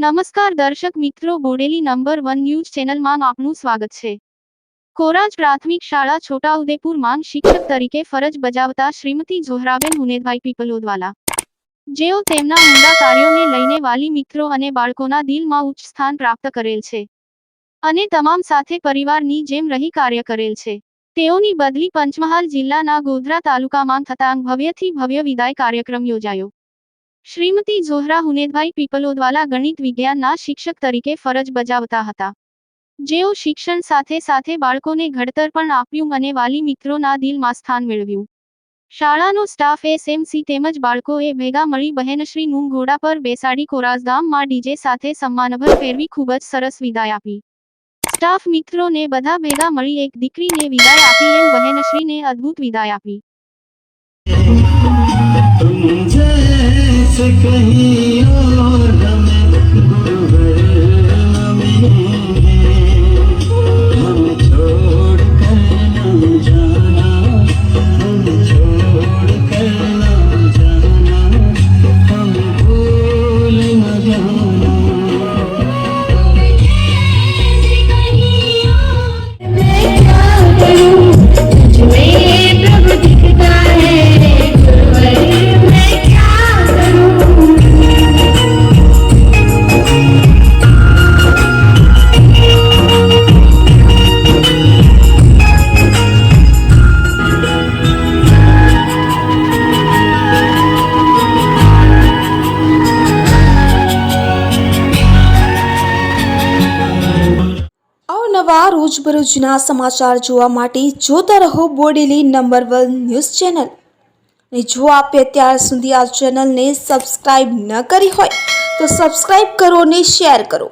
નમસ્કાર દર્શક મિત્રો, બોડેલી નંબર વન ન્યૂઝ ચેનલમાં આપનું સ્વાગત છે. કોરાજ પ્રાથમિક શાળા છોટાઉદેપુરમાં શિક્ષક તરીકે ફરજ બજાવતા શ્રીમતી જોહરાબેન હુનેદભાઈ પીપલોદવાલા. જેઓ તેમના ઊંડા કાર્યોને લઈને વાલી મિત્રો અને બાળકોના દિલમાં ઉચ્ચ સ્થાન પ્રાપ્ત કરેલ છે. અને તમામ સાથે પરિવારની જેમ રહી કાર્ય કરેલ છે. તેઓની બદલી પંચમહાલ જિલ્લાના ગોધરા તાલુકામાં થતાં ભવ્યથી ભવ્ય વિદાય કાર્યક્રમ યોજાયો. શ્રીમતી ઝોહરા હુનેદભાઈ પીપલોદવાલા ગણિત વિજ્ઞાનના શિક્ષક તરીકે ફરજ બજાવતા હતા. જેઓ શિક્ષણ સાથે સાથે બાળકોને ઘડતર પણ આપ્યું અને વાલી મિત્રોના દિલમાં સ્થાન મેળવ્યું. શાળાનો સ્ટાફ એસએમસી તેમજ બાળકોએ ભેગા મળી બહેનશ્રીનું ઘોડા પર બેસાડી કોરાસગામમાં ડીજે સાથે સન્માનભર ફેરવી ખૂબ જ સરસ વિદાય આપી. સ્ટાફ મિત્રોને બધા ભેગા મળી એક દીકરીને વિદાય આપી એમ બહેનશ્રીને અદ્ભુત વિદાય આપી. तुम जैसे कहीं અવનવા રોજબરોજના સમાચાર જોવા માટે જોતા રહો Bodeli number one news channel. અને જો આપે અત્યાર સુધી આ ચેનલને સબસ્ક્રાઈબ ન કરી હોય, તો સબસ્ક્રાઈબ કરો અને શેર કરો.